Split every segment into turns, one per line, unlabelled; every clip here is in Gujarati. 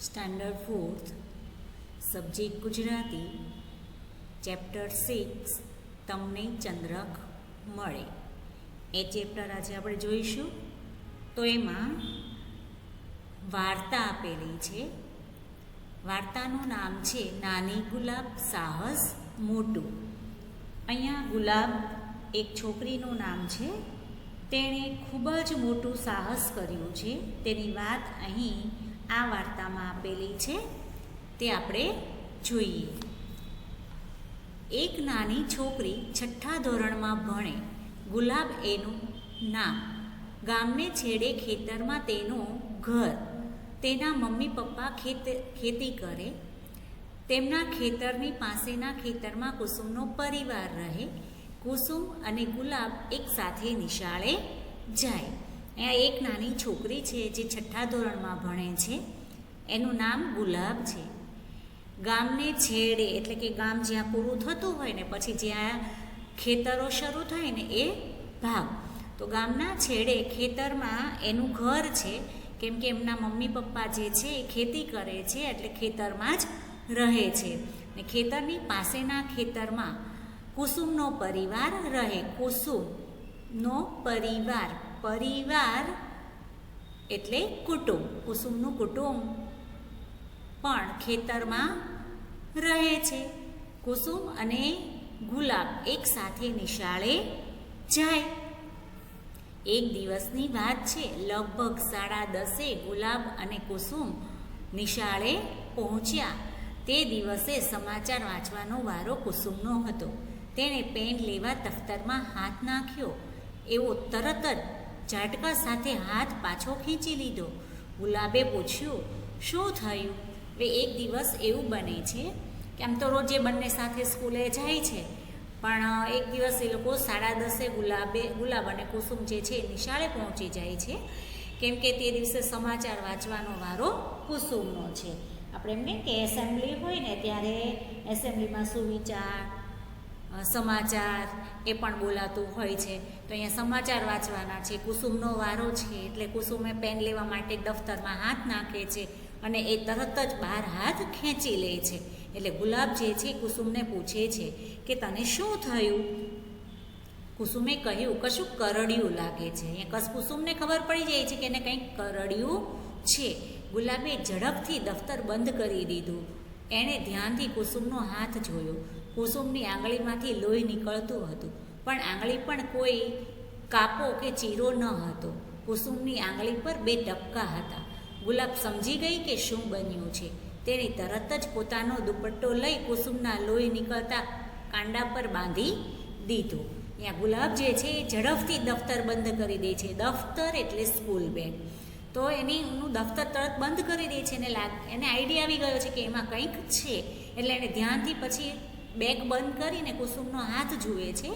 Standard fourth, subject Gujarati, chapter six, તમને ચંદ્રક મળે. એ ચેપ્ટર આજે આપણે જોઈશું. તો એમાં વાર્તા આપેલી છે. વાર્તાનું નામ છે નાની ગુલાબ સાહસ મોટું. અહીંયા ગુલાબ એક છોકરીનું નામ છે. તેણે ખૂબ જ મોટું સાહસ કર્યું છે. તેની વાત અહીં આ વાર્તામાં આપેલી છે, તે આપણે જોઈએ. એક નાની છોકરી છઠ્ઠા ધોરણમાં ભણે, ગુલાબ એનું નામ. ગામને છેડે ખેતરમાં તેનું ઘર. તેના મમ્મી પપ્પા ખેત, ખેતી કરે. તેમના ખેતરની પાસેના ખેતરમાં કુસુમનો પરિવાર રહે. કુસુમ અને ગુલાબ એકસાથે નિશાળે જાય. અહીંયા એક નાની છોકરી છે જે છઠ્ઠા ધોરણમાં ભણે છે. એનું નામ ગુલાબ છે. ગામને છેડે, એટલે કે ગામ જ્યાં પૂરું થતું હોય ને, પછી જ્યાં ખેતરો શરૂ થાય ને, એ ભાગ. તો ગામના છેડે ખેતરમાં એનું ઘર છે. કેમ કે એમના મમ્મી પપ્પા જે છે એ ખેતી કરે છે, એટલે ખેતરમાં જ રહે છે. ને ખેતરની પાસેના ખેતરમાં કુસુમનો પરિવાર રહે. કુસુમનો પરિવાર. પરિવાર એટલે કુટુંબ, કુસુમનું કુટુંબ. પણ ખેતરમાં રહે છે. કુસુમ અને ગુલાબ એકસાથે નિશાળે જાય. એક દિવસની વાત છે, લગભગ સાડા દસે ગુલાબ અને કુસુમ નિશાળે પહોંચ્યા. તે દિવસે સમાચાર વાંચવાનો વારો કુસુમનો હતો. તેણે પેન લેવા દફતરમાં હાથ નાખ્યો. એવો તરત જ ઝાટકા સાથે હાથ પાછો ખેંચી લીધો. ગુલાબે પૂછ્યું, શું થયું? હવે એક દિવસ એવું બને છે? કે આમ તો રોજે બંને સાથે સ્કૂલે જાય છે. પણ એક દિવસ એ લોકો સાડા દસે ગુલાબે, ગુલાબ અને કુસુમ જે છે એ નિશાળે પહોંચી જાય છે. કેમ કે તે દિવસે સમાચાર વાંચવાનો વારો કુસુમનો છે. આપણે એમ કે એસેમ્બલી હોય ને ત્યારે એસેમ્બલીમાં સુવિચાર સમાચાર એ પણ બોલાતું હોય છે. તો અહીંયા સમાચાર વાંચવાના છે. કુસુમનો વારો છે, એટલે કુસુમે પેન લેવા માટે દફતરમાં હાથ નાખે છે અને એ તરત જ બહાર હાથ ખેંચી લે છે. એટલે ગુલાબ જે છે કુસુમને પૂછે છે કે તને શું થયું? કુસુમે કહ્યું કશું કરડ્યું લાગે છે. અહીંયા કસ કુસુમને ખબર પડી જાય છે કે એને કંઈક કરડ્યું છે. ગુલાબે ઝડપથી દફતર બંધ કરી દીધું. એણે ધ્યાનથી કુસુમનો હાથ જોયો. કુસુમની આંગળીમાંથી લોહી નીકળતું હતું. પણ આંગળી પણ કોઈ કાપો કે ચીરો ન હતો. કુસુમની આંગળી પર બે ટપકા હતા. ગુલાબ સમજી ગઈ કે શું બન્યું છે? તેણે તરત જ પોતાનો દુપટ્ટો લઈ કુસુમના લોહી નીકળતા કાંડા પર બાંધી દીધો. ત્યાં ગુલાબ જે છે એ ઝડપથી દફતર બંધ કરી દે છે. દફતર એટલે સ્કૂલ બેગ. તો એની એનું દફતર તરત બંધ કરી દે છે અને લાગ, એને આઈડિયા આવી ગયો છે કે એમાં કંઈક છે. એટલે એને ધ્યાનથી પછી બેગ બંધ કરીને કુસુમનો હાથ જુએ છે,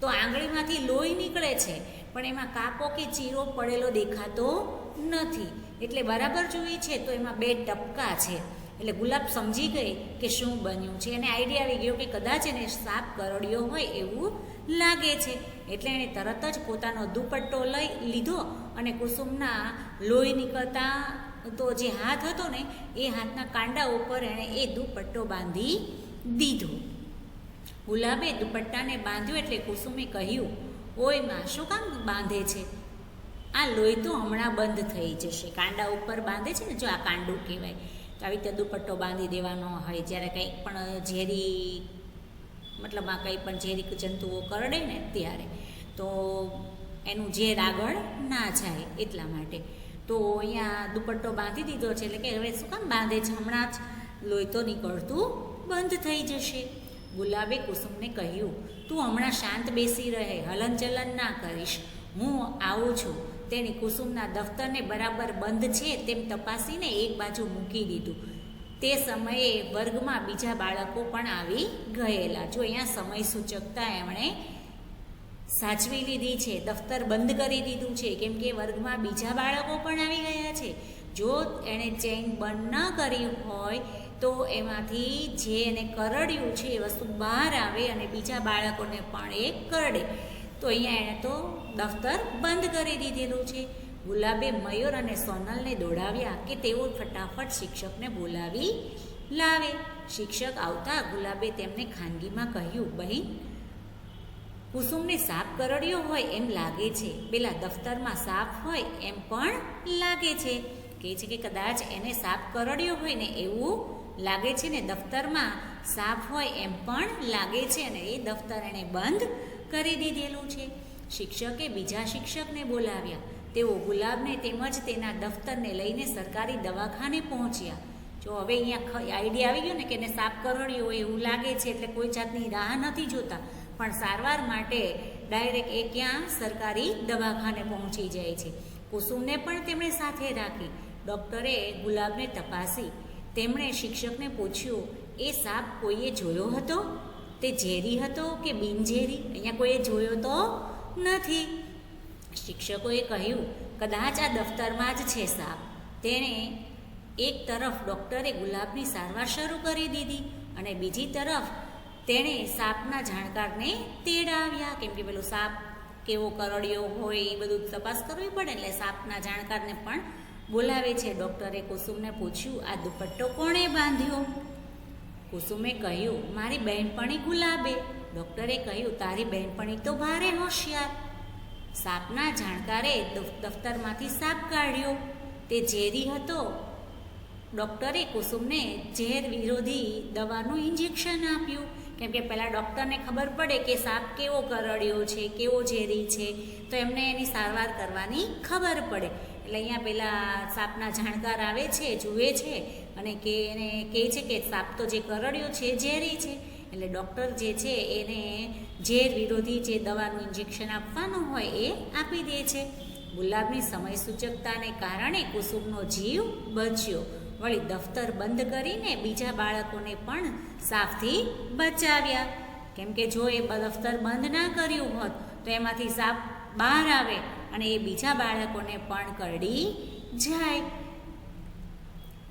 તો આંગળીમાંથી લોહી નીકળે છે, પણ એમાં કાપો કે ચીરો પડેલો દેખાતો નથી. એટલે બરાબર જોઈએ છે તો એમાં બે ટપકા છે. એટલે ગુલાબ સમજી ગઈ કે શું બન્યું છે. એને આઈડિયા આવી ગયો કે કદાચ એને સાપ કરડ્યો હોય એવું લાગે છે. એટલે એણે તરત જ પોતાનો દુપટ્ટો લઈ લીધો અને કુસુમના લોહી નીકળતા તો જે હાથ હતો ને, એ હાથના કાંડા ઉપર એણે એ દુપટ્ટો બાંધી દીધો. ગુલાબે દુપટ્ટાને બાંધ્યો એટલે કુસુમે કહ્યું, ઓયમાં, શું કામ બાંધે છે? આ લોહી તો હમણાં બંધ થઈ જશે. કાંડા ઉપર બાંધે છે ને, જો આ કાંડું કહેવાય. તો આવી રીતે દુપટ્ટો બાંધી દેવાનો હોય. જ્યારે કંઈક પણ ઝેરી, મતલબ આ કંઈ પણ ઝેરી જંતુઓ કરડે ને ત્યારે, તો એનું ઝેર આગળ ના જાય એટલા માટે. તો અહીંયા દુપટ્ટો બાંધી દીધો છે. એટલે કે હવે શું કામ બાંધે છે? હમણાં જ લોહી તો નીકળતું બંધ થઈ જશે. ગુલાબે કુસુમને કહ્યું, તું હમણાં શાંત બેસી રહે, હલનચલન ના કરીશ. હું આવું છું. તેણે કુસુમના દફતરને બરાબર બંધ છે તેમ તપાસીને એક બાજુ મૂકી દીધું. તે સમયે વર્ગમાં બીજા બાળકો પણ આવી ગયેલા. જો અહીંયા સમય સૂચકતા એમણે સાચવી લીધી છે, દફતર બંધ કરી દીધું છે, કેમ કે વર્ગમાં બીજા બાળકો પણ આવી ગયા છે. જો એણે ચેન બંધ ન કરી હોય તો એમાંથી જે એને કરડ્યું છે એ વસ્તુ બહાર આવે અને બીજા બાળકોને પણ એ કરડે. તો અહીંયા એણે તો દફતર બંધ કરી દીધેલું છે. ગુલાબે મયુર અને સોનલને દોડાવ્યા કે તેઓ ફટાફટ શિક્ષકને બોલાવી લાવે. શિક્ષક આવતા ગુલાબે તેમને ખાનગીમાં કહ્યું, બહેન, કુસુમને સાપ કરડ્યો હોય એમ લાગે છે. પેલા દફતરમાં સાપ હોય એમ પણ લાગે છે. કહે છે કે કદાચ એને સાપ કરડ્યો હોય ને એવું લાગે છે ને દફતરમાં સાફ હોય એમ પણ લાગે છે અને એ દફતર એણે બંધ કરી દીધેલું છે. શિક્ષકે બીજા શિક્ષકને બોલાવ્યા. તેઓ ગુલાબને તેમજ તેના દફતરને લઈને સરકારી દવાખાને પહોંચ્યા. જો હવે અહીંયા આઈડિયા આવી ગયો ને કે એને સાફ કરડ્યો હોય એવું લાગે છે એટલે કોઈ જાતની રાહ નથી જોતા. પણ સારવાર માટે ડાયરેક્ટ એ ક્યાં? સરકારી દવાખાને પહોંચી જાય છે. કુસુમને પણ તેમણે સાથે રાખી. ડૉક્ટરે ગુલાબને તપાસી. તેમણે શિક્ષકને પૂછ્યું, એ સાપ કોઈએ જોયો હતો? તે ઝેરી હતો કે બિનઝેરી? અહીંયા કોઈએ જોયો તો નથી. શિક્ષકોએ કહ્યું, કદાચ આ દફતરમાં જ છે સાપ. તેણે એક તરફ ડૉક્ટરે ગુલાબની સારવાર શરૂ કરી દીધી અને બીજી તરફ તેણે સાપના જાણકારને તેડાવ્યા. કેમ કે પેલો સાપ કેવો કરડ્યો હોય, એ બધું તપાસ કરવી પડે એટલે સાપના જાણકારને પણ બોલાવે છે ડૉક્ટરે કુસુમને પૂછ્યું, આ દુપટ્ટો કોણે બાંધ્યો? કુસુમે કહ્યું, મારી બહેનપણી ગુલાબે. ડૉક્ટરે કહ્યું, તારી બહેનપણી તો ભારે હોશિયાર. સાપના જાણકારે દફતરમાંથી સાપ કાઢ્યો. તે ઝેરી હતો. ડૉક્ટરે કુસુમને ઝેર વિરોધી દવાનું ઇન્જેક્શન આપ્યું. કેમ કે પહેલાં ડૉક્ટરને ખબર પડે કે સાપ કેવો કરડ્યો છે, કેવો ઝેરી છે. તો એમને એની સારવાર કરવાની ખબર પડે. એટલે અહીંયા પેલા સાપના જાણકાર આવે છે, જુએ છે અને કે એને કહે છે કે સાપ તો જે કરડ્યો છે ઝેરી છે. એટલે ડૉક્ટર જે છે એને ઝેર વિરોધી જે દવાનું ઇન્જેક્શન આપવાનું હોય એ આપી દે છે. ગુલાબની સમય સૂચકતાને કારણે કુસુમનો જીવ બચ્યો. વળી દફતર બંધ કરીને બીજા બાળકોને પણ સાપથી બચાવ્યા. કેમ કે જો એ દફતર બંધ ના કર્યું હોત તો એમાંથી સાપ બહાર આવે અને એ બીજા બાળકોને પણ કરડી જાય.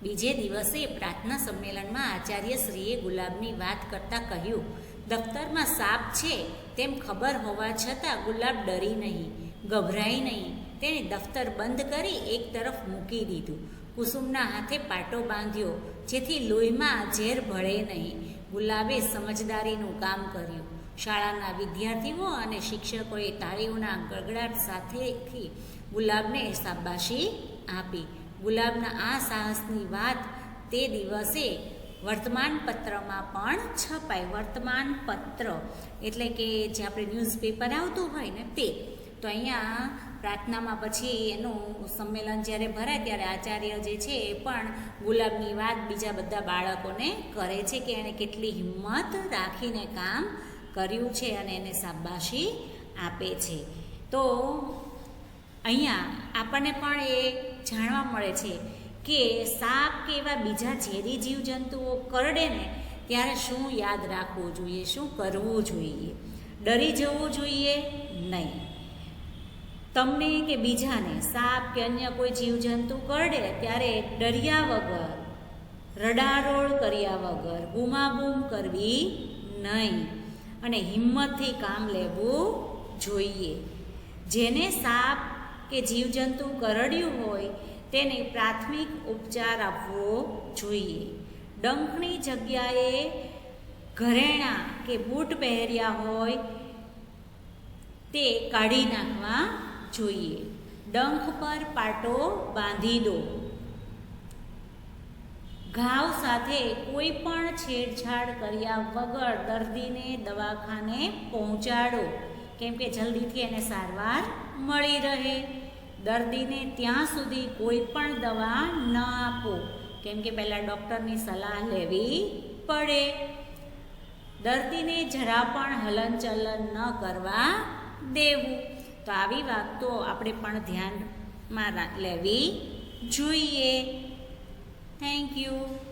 બીજે દિવસે પ્રાર્થના સંમેલનમાં આચાર્યશ્રીએ ગુલાબની વાત કરતાં કહ્યું, દફતરમાં સાપ છે, તેમ ખબર હોવા છતાં ગુલાબ ડરી નહીં ગભરાઈ નહીં. તેણે દફતર બંધ કરી એક તરફ મૂકી દીધું. કુસુમના હાથે પાટો બાંધ્યો, જેથી લોહીમાં ઝેર ભળે નહીં. ગુલાબે સમજદારીનું કામ કર્યું. શાળાના વિદ્યાર્થીઓ અને શિક્ષકોએ તાળીઓના ગગડાટ સાથેથી ગુલાબને શાબાશી આપી. ગુલાબના આ સાહસની વાત તે દિવસે વર્તમાન પત્રમાં પણ છપાય વર્તમાન પત્ર એટલે કે જે આપણે ન્યૂઝપેપર આવતું હોય ને તે. તો અહીંયા પ્રાર્થનામાં પછી એનું સંમેલન જ્યારે ભરાય ત્યારે આચાર્ય જે છે એ પણ ગુલાબની વાત બીજા બધા બાળકોને કરે છે કે એણે કેટલી હિંમત રાખીને કામ કર્યું છે અને એને શાબાશી આપે છે. તો અહીંયા આપણને પણ એ જાણવા મળે છે કે સાપ કે એવા બીજા ઝેરી જીવજંતુઓ કરડે ને ત્યારે શું યાદ રાખવું જોઈએ, શું કરવું જોઈએ? ડરી જવું જોઈએ નહીં. તમને કે બીજાને સાપ કે અન્ય કોઈ જીવજંતુ કરડે ત્યારે ડર્યા વગર, રડારોળ કર્યા વગર, બૂમાબૂમ કરવી નહીં. અને હિંમતથી કામ લેવું જોઈએ. જેને સાપ કે જીવજંતુ કરડ્યું હોય, તેને પ્રાથમિક ઉપચાર આપવો જોઈએ. ડંખની જગ્યાએ ઘરેણાં કે બૂટ પહેર્યા હોય, તે કાઢી નાખવા જોઈએ. ડંખ પર પાટો બાંધી દો. ઘાવ સાથે કોઈ પણ છેડછાડ કર્યા વગર દર્દીને દવાખાને પહોંચાડો. કેમ કે જલ્દીથી એને સારવાર મળી રહે. દર્દીને ત્યાં સુધી કોઈ પણ દવા ન આપો. કેમ કે પહેલાં ડૉક્ટરની સલાહ લેવી પડે. દર્દીને જરા પણ હલનચલન ન કરવા દેવું. તો આવી વાતો આપણે પણ ધ્યાનમાં લેવી જોઈએ. Thank you.